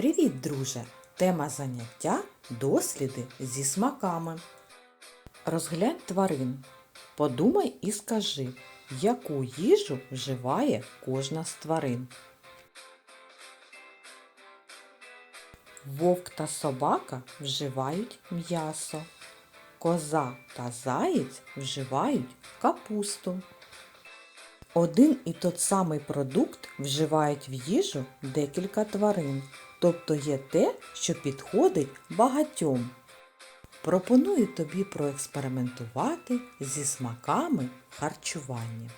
Привіт, друже! Тема заняття досліди зі смаками. Розглянь тварин. Подумай і скажи, яку їжу вживає кожна з тварин. Вовк та собака вживають м'ясо. Коза та заєць вживають капусту. Один і тот самий продукт вживають в їжу декілька тварин, тобто є те, що підходить багатьом. Пропоную тобі проекспериментувати зі смаками харчування.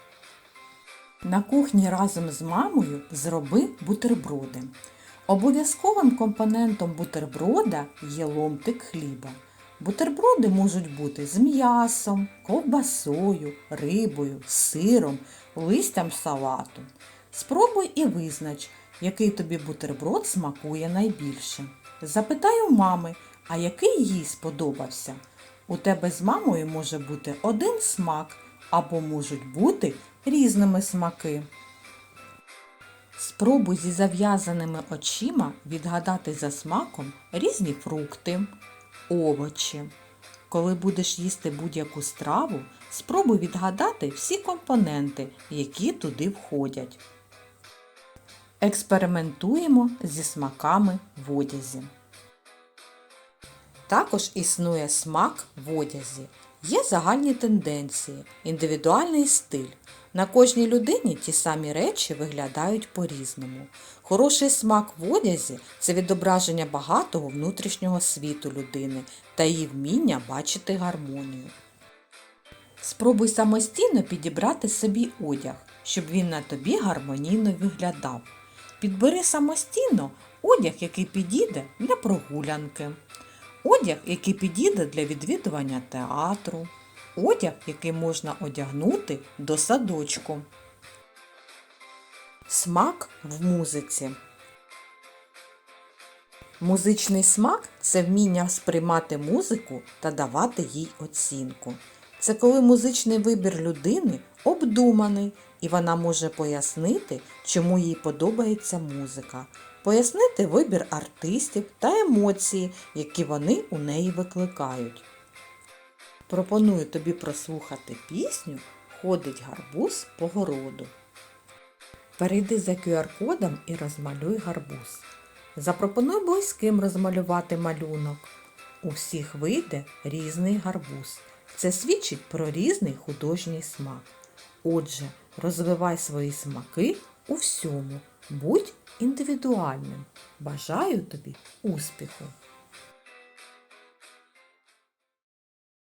На кухні разом з мамою зроби бутерброди. Обов'язковим компонентом бутерброда є ломтик хліба. Бутерброди можуть бути з м'ясом, ковбасою, рибою, сиром, листям салату. Спробуй і визнач, який тобі бутерброд смакує найбільше. Запитай у мами, а який їй сподобався. У тебе з мамою може бути один смак або можуть бути різними смаки. Спробуй зі зав'язаними очима відгадати за смаком різні фрукти, овочі. Коли будеш їсти будь-яку страву, спробуй відгадати всі компоненти, які туди входять. Експериментуємо зі смаками в одязі. Також існує смак в одязі. Є загальні тенденції, індивідуальний стиль. На кожній людині ті самі речі виглядають по-різному. Хороший смак в одязі це відображення багатого внутрішнього світу людини та її вміння бачити гармонію. Спробуй самостійно підібрати собі одяг, щоб він на тобі гармонійно виглядав. Підбери самостійно одяг, який підійде для прогулянки, одяг, який підійде для відвідування театру, одяг, який можна одягнути до садочку. Смак в музиці. Музичний смак це вміння сприймати музику та давати їй оцінку. Це коли музичний вибір людини обдуманий, і вона може пояснити, чому їй подобається музика, пояснити вибір артистів та емоції, які вони у неї викликають. Пропоную тобі прослухати пісню Ходить гарбуз по городу. Перейди за QR-кодом і розмалюй гарбуз. Запропонуй близьким розмалювати малюнок. У всіх вийде різний гарбуз. Це свідчить про різний художній смак. Отже, розвивай свої смаки у всьому. Будь індивідуальним. Бажаю тобі успіху!